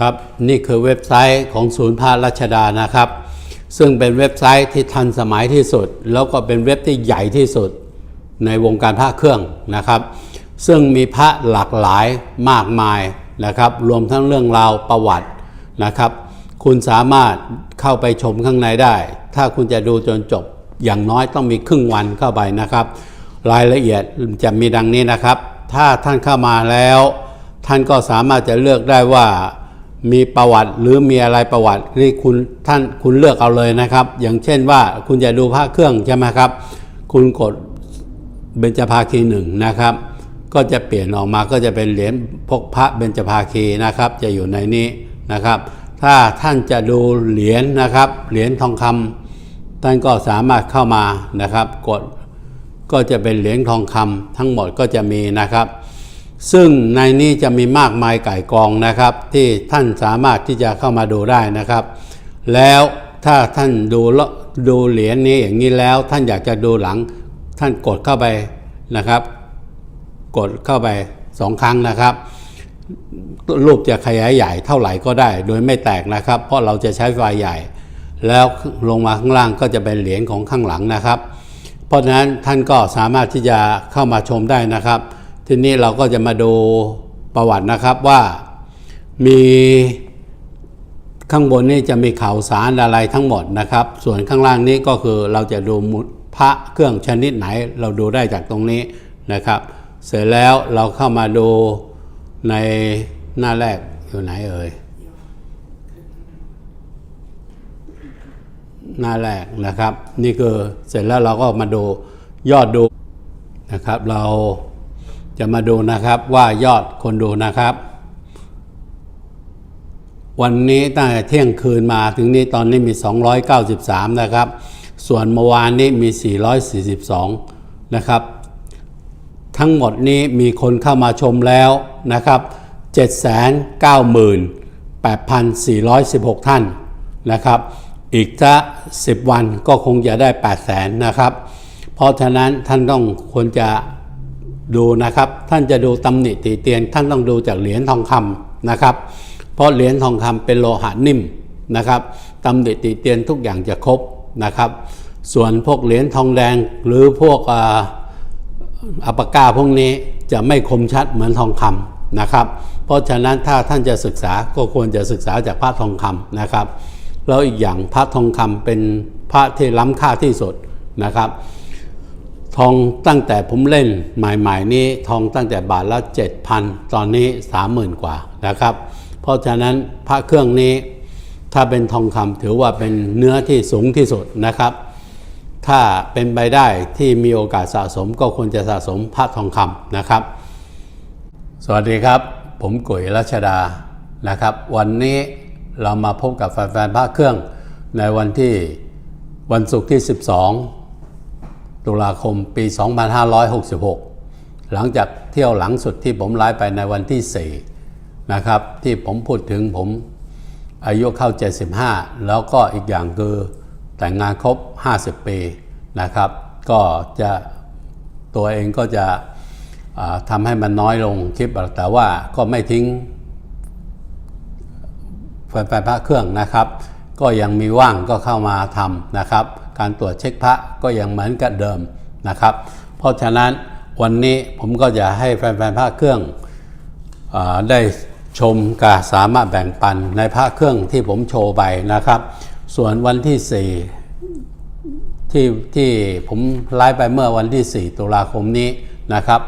ครับนี่คือเว็บไซต์ของศูนย์พระรัชดานะครับ ซึ่งเป็นเว็บไซต์ที่ทันสมัยที่สุด แล้วก็เป็นเว็บที่ใหญ่ที่สุดในวงการพระเครื่องนะครับ ซึ่งมีพระหลากหลายมากมายนะครับ รวมทั้งเรื่องราวประวัตินะครับ คุณสามารถเข้าไปชมข้างในได้ ถ้าคุณจะดูจนจบอย่างน้อยต้องมีครึ่งวันเข้าไปนะครับ รายละเอียดจะมีดังนี้นะครับ ถ้าท่านเข้ามาแล้ว ท่านก็สามารถจะเลือกได้ว่า มีประวัติหรือมีอะไรประวัติที่คุณท่านคุณเลือกเอาเลยนะครับ อย่างเช่นว่าคุณจะดูพระเครื่องใช่ไหมครับ คุณกดเบญจภาคีหนึ่งนะครับ ก็จะเปลี่ยนออกมาก็จะเป็นเหรียญพกพระเบญจภาคีนะครับ จะอยู่ในนี้นะครับ ถ้าท่านจะดูเหรียญนะครับ เหรียญทองคำท่านก็สามารถเข้ามานะครับ กดก็จะเป็นเหรียญทองคำทั้งหมดก็จะมีนะครับ ซึ่งในนี้จะมีมากมายไก่กองนะครับ ที่ท่านสามารถที่จะเข้ามาดูได้นะครับ แล้วถ้าท่านดูล้วดูเหรียญนี้อย่างนี้แล้ว ท่านอยากจะดูหลัง ท่านกดเข้าไปนะครับ กดเข้าไปสองครั้งนะครับ รูปจะขยายใหญ่เท่าไหร่ก็ได้ โดยไม่แตกนะครับ เพราะเราจะใช้ไฟใหญ่ แล้วลงมาข้างล่างก็จะเป็นเหรียญของข้างหลังนะครับ เพราะฉะนั้นท่านก็สามารถที่จะเข้ามาชมได้นะครับ ทีนี้เราก็จะมาดูประวัตินะครับว่ามีข้างบนนี่จะมีข่าวสารอะไรทั้งหมดนะครับ ส่วนข้างล่างนี้ก็คือเราจะดูพระเครื่องชนิดไหนเราดูได้จากตรงนี้นะครับ เสร็จแล้วเราเข้ามาดูในหน้าแรกอยู่ไหนเอ่ยหน้าแรกนะครับ นี่คือเสร็จแล้วเราก็มาดูยอดดูนะครับ เรา จะมาดูนะครับว่ายอดคนดูนะครับ วันนี้ตั้งแต่เที่ยงคืนมาถึงนี้ตอนนี้มี 293 นะครับ ส่วนเมื่อวานนี้มี 442 นะครับ ทั้งหมดนี้มีคนเข้ามาชมแล้วนะครับ 798,416 ท่านนะครับ อีกจะ10 วันก็คงจะได้ 800,000นะครับ เพราะฉะนั้นท่านต้องควรจะ ดูนะครับ ท่านจะดูตำหนิตีเตียน ท่านต้องดูจากเหรียญทองคำนะครับ เพราะเหรียญทองคำเป็นโลหะนิ่มนะครับตำหนิตีเตียนทุกอย่างจะครบนะครับ ส่วนพวกเหรียญทองแดงหรือพวกอัปปากกาพวกนี้จะไม่คมชัดเหมือนทองคำนะครับ เพราะฉะนั้นถ้าท่านจะศึกษาก็ควรจะศึกษาจากพระทองคำนะครับแล้วอีกอย่างพระทองคำเป็นพระที่ล้ำค่าที่สุดนะครับ ทองตั้งแต่ผมเล่นใหม่ๆนี้ทองตั้งแต่บาทละ 7,000 ตอนนี้ 30,000 กว่านะครับ เพราะฉะนั้นพระเครื่องนี้ถ้าเป็นทองคำถือว่าเป็นเนื้อที่สูงที่สุดนะครับ ถ้าเป็นไปได้ที่มีโอกาสสะสมก็ควรจะสะสมพระทองคำนะครับ สวัสดีครับ ผมกุ๋ยรัชดานะครับ วันนี้เรามาพบกับแฟนๆพระเครื่องในวันที่วันศุกร์ที่ 12 ตุลาคมปี 2566 หลังจากเที่ยวหลังสุดที่ผมไลฟ์ไปในวันที่ 4 นะครับ ที่ผมพูดถึงผมอายุเข้า 75 แล้วก็อีกอย่างคือแต่งงานครบ 50 ปีนะครับ ก็จะตัวเองก็จะอ่าทำให้มันน้อยลงคลิปแต่ว่าก็ไม่ทิ้งแฟนๆพระเครื่องนะครับ ก็ยังมีว่างก็เข้ามาทำนะครับ การตรวจเช็คพระก็ยังเหมือนกับเดิมนะครับ เพราะฉะนั้นวันนี้ผมก็จะให้แฟนๆพระเครื่องอได้ชมกาสามารถแบ่งปันในพระเครื่องที่ผมโชว์ไปนะครับ ส่วนวันที่ 4 ที่ที่ผมไลฟ์ไปเมื่อวันที่ 4 ตุลาคมนี้นะครับ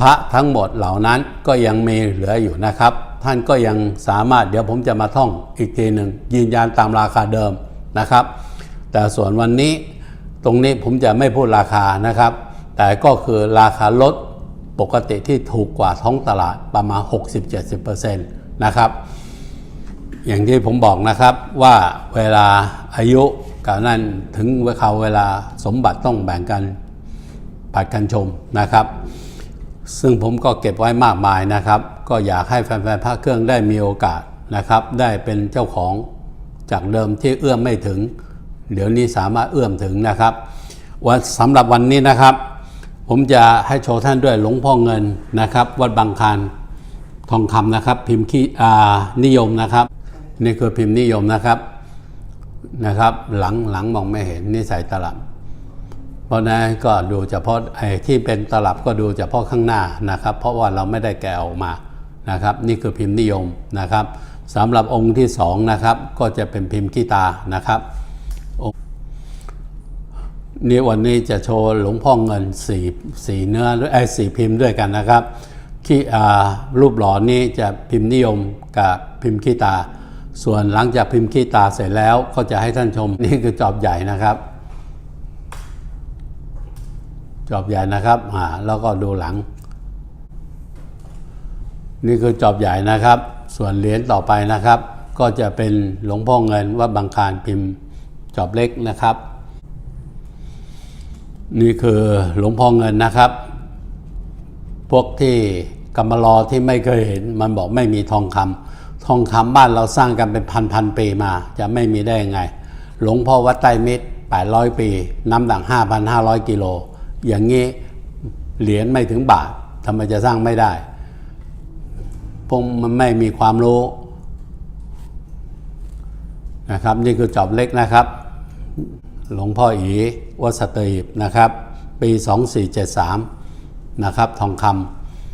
พระทั้งหมดเหล่านั้นก็ยังมีเหลืออยู่นะครับ ท่านก็ยังสามารถเดี๋ยวผมจะมาท่องอีกทีหนึ่งยืนยันตามราคาเดิมนะครับ แต่ส่วนวันนี้ตรงนี้ผมจะไม่พูดราคานะครับ แต่ก็คือราคาลดปกติที่ถูกกว่าท้องตลาดประมาณ 60-70%นะครับ อย่างที่ผมบอกนะครับว่าเวลาอายุกับนั้นถึงเวลาเวลาสมบัติต้องแบ่งกันผัดกันชมนะครับ ซึ่งผมก็เก็บไว้มากมายนะครับ ก็อยากให้แฟนๆพระเครื่องได้มีโอกาสนะครับ ได้เป็นเจ้าของจากเดิมที่เอื้อมไม่ถึง เดี๋ยวนี้สามารถเอื้อมถึงนะครับวันสำหรับวันนี้นะครับ ผมจะให้โชว์ท่านด้วยหลวงพ่อเงินนะครับ วัดบางคานทองคำนะครับ พิมพ์ขี้นิยมนะครับนี่คือพิมพ์นิยมนะครับนะครับ หลังหลังมองไม่เห็นนี่ใส่ตลับ เพราะนั้นก็ดูเฉพาะไอ้ที่เป็นตลับก็ดูเฉพาะข้างหน้านะครับ เพราะว่าเราไม่ได้แกะออกมานะครับ นี่คือพิมพ์นิยมนะครับสำหรับองค์ที่สองนะครับ ก็จะเป็นพิมพ์ขี้ตานะครับ นี่วันนี้จะโชว์หลวงพ่อเงินสีสีเนื้อไอ้สีพิมพ์ด้วยกันนะครับขี้อ่รูปหล่อนี้จะพิมพ์นิยมกับพิมพ์ขี้ตา ส่วนหลังจากพิมพ์ขี้ตาเสร็จแล้วก็จะให้ท่านชมนี่คือจอบใหญ่นะครับ จอบใหญ่นะครับอ่าแล้วก็ดูหลัง นี่คือจอบใหญ่นะครับ ส่วนเหรียญต่อไปนะครับ ก็จะเป็นหลวงพ่อเงินวัดบางคานพิมพ์จอบเล็กนะครับ นี่คือหลวงพ่อเงินนะครับ พวกที่กำมารอที่ไม่เคยเห็น มันบอกไม่มีทองคำทองคำบ้านเราสร้างกันเป็นพันพันๆปีมา จะไม่มีได้ยังไง หลวงพ่อวัดไตรมิตร 800 ปี น้ำหนัก 5,500 กิโล อย่างนี้เหรียญไม่ถึงบาททำไมจะสร้างไม่ได้ พวกมันไม่มีความรู้นะครับ นี่คือจอบเล็กนะครับ หลวงพ่ออีวัดสตรีบนะครับ ปี 2473 นะครับ ทองค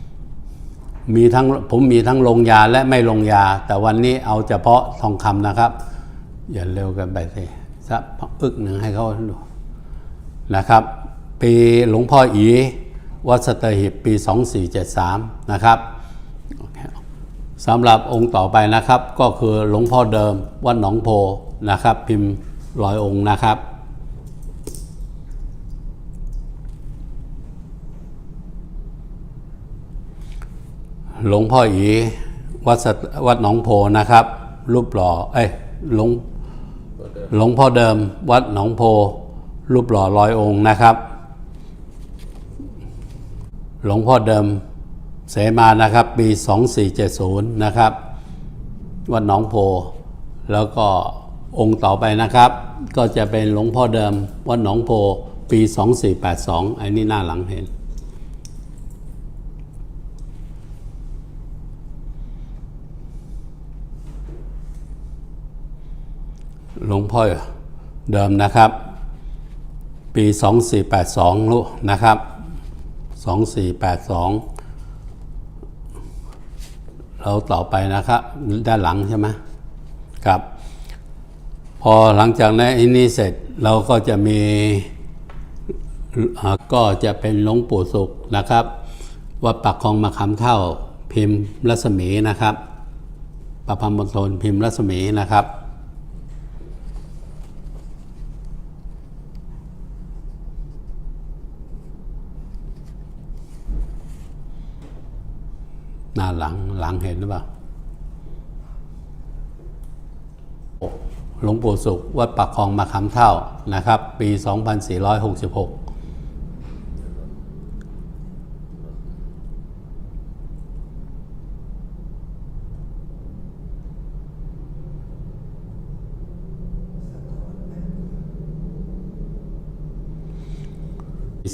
ำมีทั้งผมมีทั้งลงยาและไม่ลงยา แต่วันนี้เอาเฉพาะทองคำนะครับ อย่าเร็วกันไปสิสักอึกหนึ่งให้เขาดูนะครับ ปีหลวงพ่ออีวัดสตรีบปี 2473 นะครับสำหรับองค์ต่อไปนะครับก็คือหลวงพ่อเดิมวัดหนองโพนะครับ พิมพ์ร้อยองค์นะครับ หลวงพ่ออีวัดวัดหนองโพนะครับ รูปหล่อเอ้ยหลวงหลวงพ่อเดิมวัดหนองโพ รูปหล่อร้อยองค์นะครับ หลวงพ่อเดิมเสมานะครับ ปี 2470 นะครับ วัดหนองโพ แล้วก็องค์ต่อไปนะครับ ก็จะเป็นหลวงพ่อเดิมวัดหนองโพ ปี 2482 อันนี้หน้าหลังเห็น หลวงพ่อเดิมนะครับ ปี 2482ลูกนะครับ 2482 เราต่อไปนะครับ ด้านหลังใช่ไหมครับ พอหลังจากนั้นอันนี้เสร็จเราก็จะมีก็จะเป็นหลวงปู่สุขนะครับ วัดปักคลองมาคำเท่าพิมพ์รัศมีนะครับประพันธ์มณฑลพิมพ์รัศมีนะครับ หลังหลังเห็นหรือเปล่าหลวงปู่สุขวัดปักคลองมาคำเท่านะครับ ปี 2466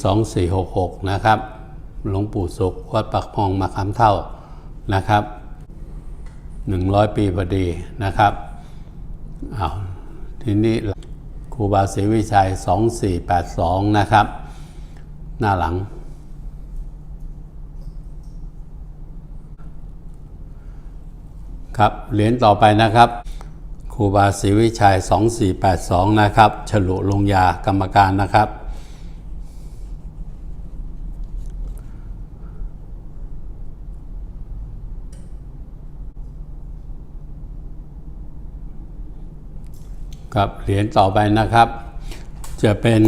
2466 นะครับ หลวงปู่สุขวัดปักคลองมาคำเท่า นะครับ 100 ปีพอดีนะครับอ้าวทีนี้ครูบาศรีวิชัย 2482 นะครับ หน้าหลัง ครับเหรียญต่อไปนะครับครูบาศรีวิชัย 2482 นะครับ ฉลุลงยากรรมการนะครับ ครับเหรียญต่อไปนะครับ จะเป็น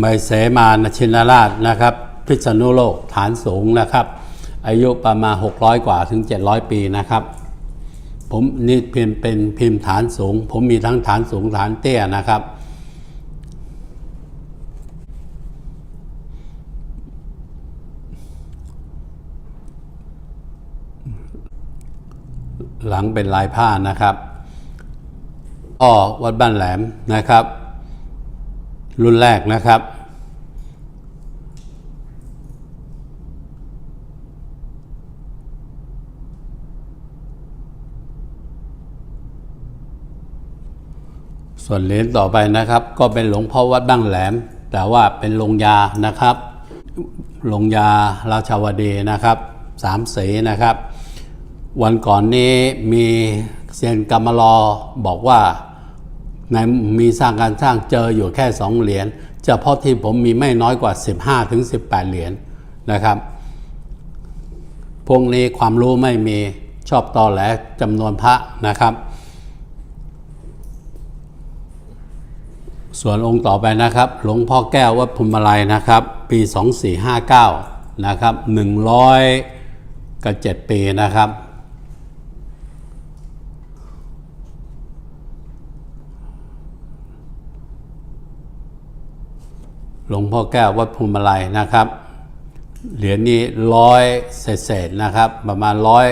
ใบเสมานชินราชนะครับ พิษณุโลกฐานสูงนะครับ อายุประมาณ 600 กว่าถึง 700 ปีนะครับ ผมนี่เพียงเป็นพิมพ์ฐานสูง ผมมีทั้งฐานสูงฐานเตี้ยนะครับ หลังเป็นลายผ้านะครับ อ้อวัดบ้านแหลมนะครับ รุ่นแรกนะครับ ส่วนเหรียญต่อไปนะครับ ก็เป็นหลวงพ่อวัดบ้านแหลม แต่ว่าเป็นลงยานะครับลงยาราชาวดีนะครับสามเสนะครับ วันก่อนนี้มีเซียนกรรมลอบอกว่า ในมีสร้างการสร้างเจออยู่แค่สองเหรียญเฉพาะที่ผมมีไม่น้อยกว่า 15ถึง18 เหรียญนะครับ พวกนี้ความรู้ไม่มีชอบตอแหลจำนวนพระนะครับ ส่วนองค์ต่อไปนะครับ หลวงพ่อแก้ววัดพุมลัยนะครับ ปี 2459 นะครับ 100กับ7ปีนะครับ หลวงพ่อแก้ววัดพุมลัยนะครับ เหรียญนี้ร้อยเศษนะครับ ประมาณร้อย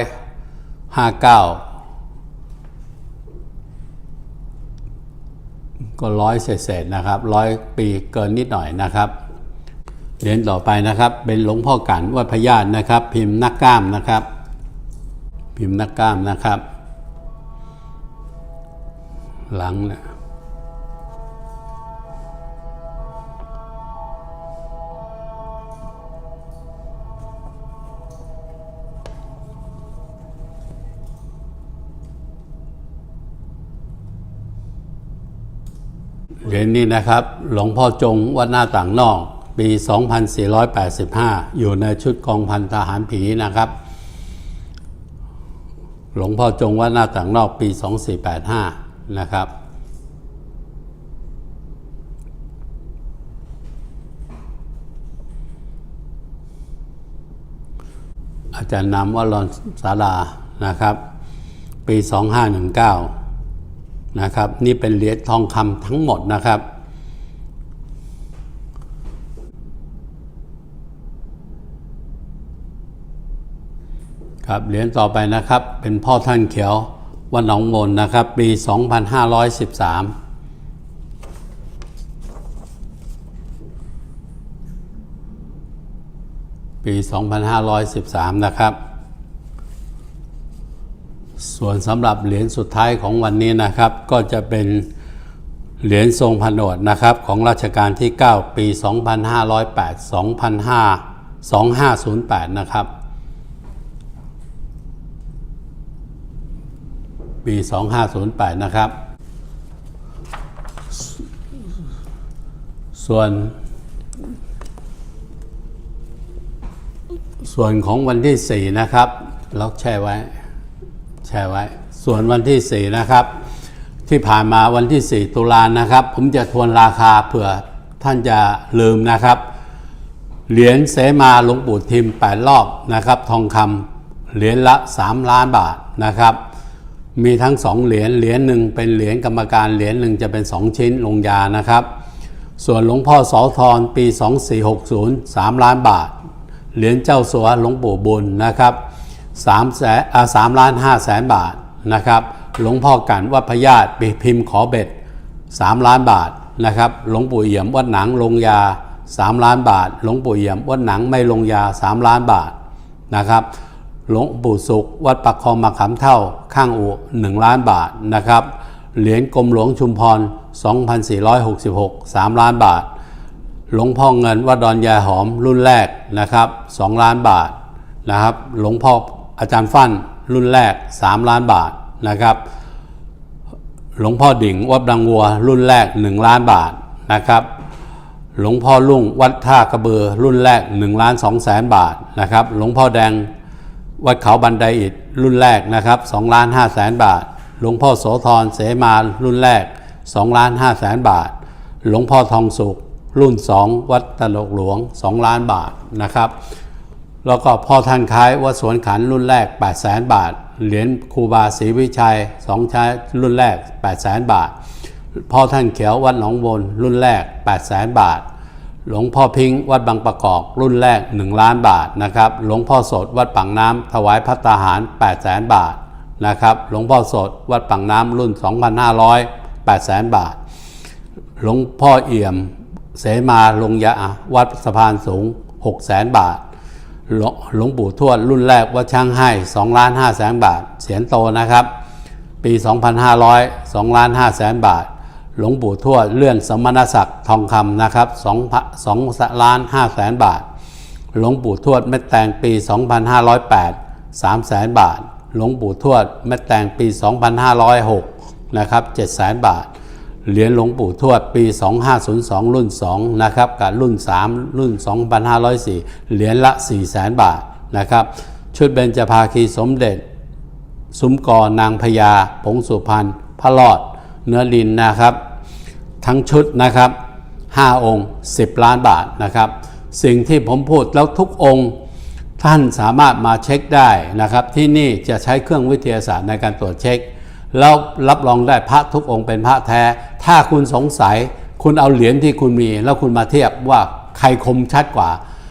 ห้าเก้าก็ร้อยเศษนะครับร้อยปีเกินนิดหน่อยนะครับ เหรียญต่อไปนะครับเป็นหลวงพ่อกันวัดพญาตนะครับ พิมพ์นักกล้ามนะครับ พิมพ์นักกล้ามนะครับ หลังนี่ย เหรียญนี้นะครับ หลวงพ่อจงวัดหน้าต่างนอก ปี 2485 อยู่ในชุดกองพันทหารผีนะครับ หลวงพ่อจงวัดหน้าต่างนอกปี 2485 นะครับอาจารย์นำวัดรอนศาลานะครับ ปี 2519 นะครับ นี่เป็นเหรียญทองคำทั้งหมดนะครับ ครับเหรียญต่อไปนะครับ เป็นพ่อท่านเขียววัดหนองมนนะครับ ปี 2513ปี 2513 นะครับ ส่วนสำหรับเหรียญสุดท้ายของวันนี้นะครับ ก็จะเป็นเหรียญทรงผนวดนะครับ ของรัชกาลที่ 9 ปี 2508 2005 2508 นะครับ ปี 2508 นะครับ ส่วน ส่วนของวันที่ 4 นะครับ ล็อกแช่ไว้ แชร์ไว้ ส่วนวันที่ 4 นะครับ ที่ผ่านมาวันที่ 4 ตุลานะครับ ผมจะทวนราคาเผื่อท่านจะลืมนะครับ เหรียญเสมาหลวงปู่ทิม 8 รอบนะครับ ทองคำเหรียญละ 3 ล้านบาทนะครับ มีทั้ง 2 เหรียญเหรียญหนึ่งเป็นเหรียญกรรมการเหรียญหนึ่งจะเป็น 2 ชิ้นลงยานะครับ ส่วนหลวงพ่อโสธรปี 2460 3 ล้านบาท เหรียญเจ้าสัวหลวงปู่บุญนะครับ 3แสนอ่า3ล้าน5แสนบาทนะครับหลวงพ่อกันวัดพญาตปีพิมพ์ขอเบ็ด 3 ล้านบาทนะครับหลวงปู่เอี่ยมวัดหนังลงยา 3 ล้านบาทหลวงปู่เอี่ยมวัดหนังไม่ลงยา 3 ล้านบาทนะครับหลวงปู่สุข วัดปักคลองมาขามเท่าข้างอุ1ล้านบาทนะครับเหรียญกรมหลวงชุมพร 2466 3 ล้านบาท หลวงพ่อเงินวัดดอนยาหอมรุ่นแรกนะครับ 2 ล้านบาทนะครับหลวงพ่อ อาจารย์ฟั่นรุ่นแรก 3 ล้านบาทนะครับ หลวงพ่อดิ่งวัดบางวัว รุ่นแรก 1 ล้านบาทนะครับหลวงพ่อลุ่งวัดท่ากระเบือรุ่นแรก1ล้าน2แสนบาทนะครับหลวงพ่อแดงวัดเขาบันไดอิฐรุ่นแรกนะครับ2ล้าน5แสนบาท หลวงพ่อโสธรเสมารุ่นแรก2ล้าน5แสนบาท หลวงพ่อทองสุขรุ่น 2 วัดตลกหลวง 2 ล้านบาทนะครับ แล้วก็พ่อท่านคล้ายวัดสวนขันรุ่นแรก 8 0 0แสนบาท เหรียญครูบาศรีวิชัย2ช้รุ่นแรก 8 0 0แสนบาท พ่อท่านเขียววัดหนองบนรุ่นแรก 8 0 0แสนบาท หลวงพ่อพิงค์วัดบางประกอบรุ่นแรก 1 ล้านบาทนะครับ หลวงพ่อสดวัดปังน้ำถวายพัตตาหาร 8 0 0แสนบาทนะครับ หลวงพ่อสดวัดปังน้ำรุ่น 2,500 8 0 0แสนบาท หลวงพ่อเอี่ยมเสมาลงยาวัดสะพานสูง 6 0แสนบาท หลวงหลงปู่ทวดรุ่นแรกวัดช่างให้2ล้าน5แสนบาท เสียนโตนะครับ ปี 2,500 2ล้าน5แสนบาท หลวงปู่ทวดเลื่อนสมณศักดิ์ทองคำนะครับ2 2ล้าน5แสนบาท หลวงปู่ทวดเม็ดแตงปี 2508 3แสนบาท หลวงปู่ทวดเม็ดแตงปี 2506นะครับ7แสนบาท เหรียญหลวงปู่ทวดปี 2502 รุ่น 2 นะครับ กับรุ่น 3 รุ่น 2504 เหรียญละ4แสนบาทนะครับ ชุดเบญจภาคีสมเด็จ ซุ้มกอนางพญาผงสุพรรณพระรอด เนื้อดินนะครับ ทั้งชุดนะครับ 5 องค์ 10 ล้านบาทนะครับ สิ่งที่ผมพูดแล้วทุกองค์ท่านสามารถมาเช็คได้นะครับ ที่นี่จะใช้เครื่องวิทยาศาสตร์ในการตรวจเช็ค แล้วรับรองได้พระทุกองค์เป็นพระแท้ ถ้าคุณสงสัย คุณเอาเหรียญที่คุณมี แล้วคุณมาเทียบว่าใครคมชัดกว่า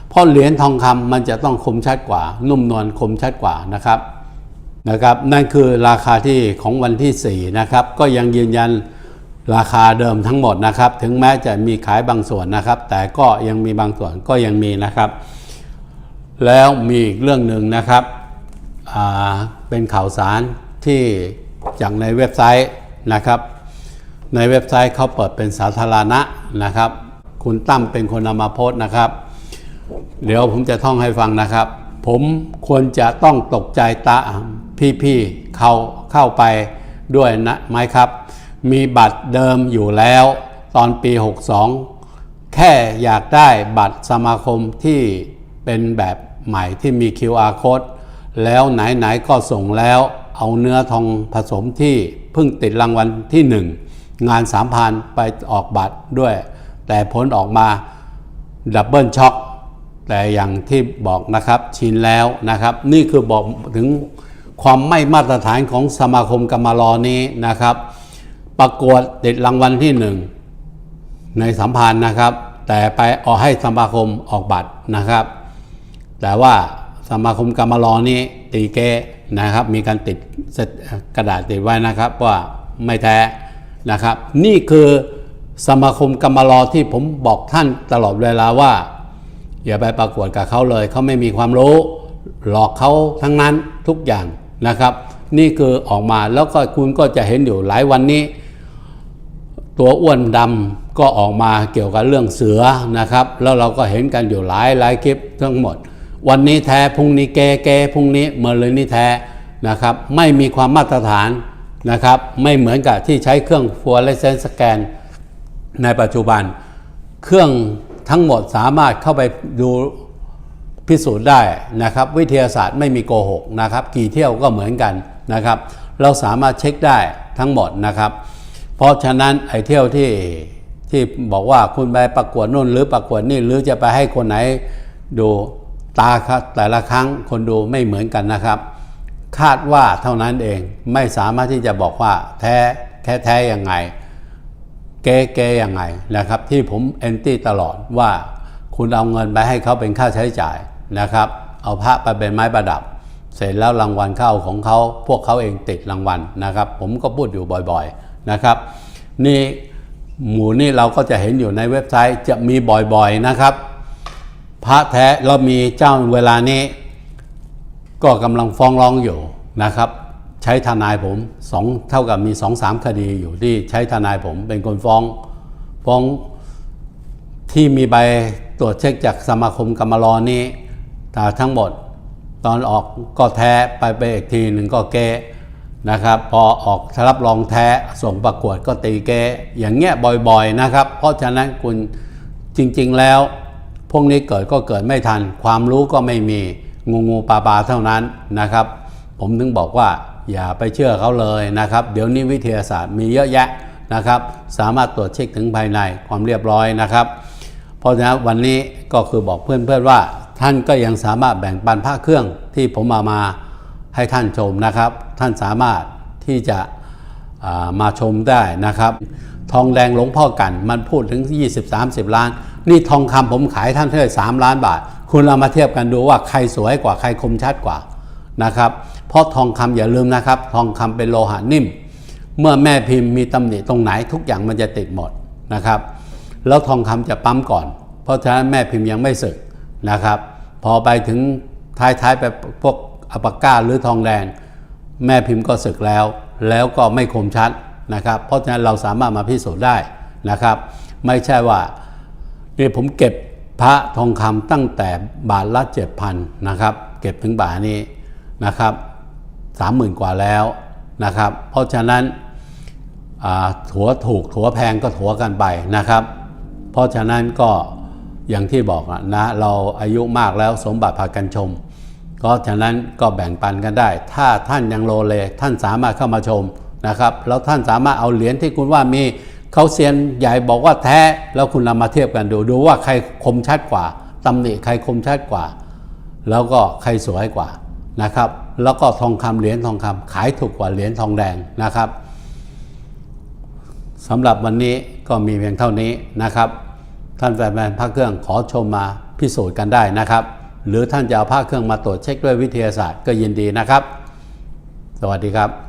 เพราะเหรียญทองคำมันจะต้องคมชัดกว่า นุ่มนวลคมชัดกว่านะครับนะครับ นั่นคือราคาที่ของวันที่ 4 นะครับ ก็ยังยืนยันราคาเดิมทั้งหมดนะครับ ถึงแม้จะมีขายบางส่วนนะครับ แต่ก็ยังมีบางส่วนก็ยังมีนะครับ แล้วมีอีกเรื่องหนึ่งนะครับเป็นข่าวสารที่ จากในเว็บไซต์นะครับ ในเว็บไซต์เขาเปิดเป็นสาธารณะนะครับ คุณตั้มเป็นคนนำมาโพสต์นะครับ เดี๋ยวผมจะท่องให้ฟังนะครับ ผมควรจะต้องตกใจตาพี่ๆเขาเข้าไปด้วยนะไหมครับ มีบัตรเดิมอยู่แล้ว ตอนปี 62 แค่อยากได้บัตรสมาคมที่เป็นแบบใหม่ที่มี QR code แล้วไหนๆก็ส่งแล้ว เอาเนื้อทองผสมที่เพิ่งติดรางวัลที่1งงานสามพันไปออกบัตรด้วย แต่ผลออกมาดับเบิลช็อกแต่อย่างที่บอกนะครับชินแล้วนะครับ นี่คือบอกถึงความไม่มาตรฐานของสมาคมกรรมารอนี้นะครับ ประกวดติดรางวัลที่หนึ่งในสัมพันธ์นะครับ แต่ไปออกให้สมาคมออกบัตรนะครับ แต่ว่าสมาคมกรรมารอนี้ตีเก นะครับ มีการติดกระดาษติดไว้นะครับว่าไม่แท้นะครับ นี่คือสมาคมกรรมารอที่ผมบอกท่านตลอดเวลาว่า อย่าไปประกวดกับเขาเลย เขาไม่มีความรู้ หลอกเขาทั้งนั้นทุกอย่างนะครับ นี่คือออกมาแล้วก็คุณก็จะเห็นอยู่หลายวันนี้ ตัวอ้วนดำก็ออกมาเกี่ยวกับเรื่องเสือนะครับ แล้วเราก็เห็นกันอยู่หลายหลายคลิปทั้งหมด วันนี้แท้พรุ่งนี้แกแกพรุ่งนี้เมื่อเลยนี่แท้นะครับ ไม่มีความมาตรฐานนะครับ ไม่เหมือนกับที่ใช้เครื่องฟัวเลเซนสแกนในปัจจุบัน เครื่องทั้งหมดสามารถเข้าไปดูพิสูจน์ได้นะครับ วิทยาศาสตร์ไม่มีโกหกนะครับ กี่เที่ยวก็เหมือนกันนะครับ เราสามารถเช็คได้ทั้งหมดนะครับ เพราะฉะนั้นไอ้เที่ยวที่ที่บอกว่าคุณไปประกวดนู่นหรือประกวดนี่หรือจะไปให้คนไหนดู ตาครับแต่ละครั้งคนดูไม่เหมือนกันนะครับ คาดว่าเท่านั้นเองไม่สามารถที่จะบอกว่าแท้แท้แท้ยังไง เก๊เก๊ยังไงนะครับ ที่ผมแอนตี้ตลอดว่าคุณเอาเงินไปให้เขาเป็นค่าใช้จ่ายนะครับ เอาพระไปเป็นไม้ประดับ เสร็จแล้วรางวัลเข้าของเขาพวกเขาเองติดรางวัลนะครับ ผมก็พูดอยู่บ่อยๆนะครับ นี่หมูนี่เราก็จะเห็นอยู่ในเว็บไซต์จะมีบ่อยๆนะครับ พระแท้เรามีเจ้าเวลานี้ ก็กำลังฟ้องร้องอยู่นะครับ ใช้ทนายผมสองเท่ากับมีสองสามคดีอยู่ที่ใช้ทนายผมเป็นคนฟ้องฟ้องที่มีใบตรวจเช็คจากสมาคมกรรมรอนี้แต่ทั้งหมดตอนออกก็แท้ไปไปอีกทีหนึ่งก็เก้นะครับ พอออกรับรองแท้ส่งประกวดก็ตีเก้อย่างเงี้ยบ่อยๆนะครับ เพราะฉะนั้นคุณจริง ๆแล้ว พวกนี้เกิดก็เกิดไม่ทัน ความรู้ก็ไม่มีงูงูปลาปลาเท่านั้นนะครับ ผมถึงบอกว่าอย่าไปเชื่อเขาเลยนะครับ เดี๋ยวนี้วิทยาศาสตร์มีเยอะแยะนะครับ สามารถตรวจเช็คถึงภายในความเรียบร้อยนะครับ เพราะฉะนั้นวันนี้ก็คือบอกเพื่อนๆว่า ท่านก็ยังสามารถแบ่งปันพระเครื่องที่ผมมามาให้ท่านชมนะครับ ท่านสามารถที่จะามาชมได้นะครับ ทองแดงหลวงพ่อกัน มันพูดถึง 20-30 ล้าน นี่ทองคำผมขายท่านเท่าไหร่3ล้านบาท คุณเรามาเทียบกันดูว่าใครสวยกว่าใครคมชัดกว่านะครับเพราะทองคำอย่าลืมนะครับ ทองคำเป็นโลหะนิ่ม เมื่อแม่พิมพ์มีตำหนิตรงไหนทุกอย่างมันจะติดหมดนะครับ แล้วทองคำจะปั๊มก่อน เพราะฉะนั้นแม่พิมพ์ยังไม่สึกนะครับ พอไปถึงท้ายๆไปพวกอัปปาก้าหรือทองแดงแม่พิมพ์ก็สึกแล้ว แล้วก็ไม่คมชัด นะครับเพราะฉะนั้นเราสามารถมาพิสูจน์ได้นะครับ ไม่ใช่ว่านี่ผมเก็บพระทองคำตั้งแต่บาทละ7,000นนะครับ เก็บถึงบาทนี้นะครับ30,000กว่าแล้วนะครับ เพราะฉะนั้นถัวถูกถัวแพงก็ถัวกันไปนะครับ เพราะฉะนั้นก็อย่างที่บอกนะเราอายุมากแล้วสมบัติพากันชมก็ฉะนั้นก็แบ่งปันกันได้ ถ้าท่านยังโลเลท่านสามารถเข้ามาชม นะครับแล้วท่านสามารถเอาเหรียญที่คุณว่ามีเขาเซียนใหญ่บอกว่าแท้แล้วคุณนำมาเทียบกันดูดูว่าใครคมชัดกว่าตำหนิใครคมชัดกว่า แล้วก็ใครสวยกว่านะครับแล้วก็ทองคำเหรียญทองคำขายถูกกว่าเหรียญทองแดงนะครับสำหรับวันนี้ก็มีเพียงเท่านี้นะครับ ท่านแฟนๆพระเครื่องขอชมมาพิสูจน์กันได้นะครับ หรือท่านจะเอาพระเครื่องมาตรวจเช็คด้วยวิทยาศาสตร์ก็ยินดีนะครับ สวัสดีครับ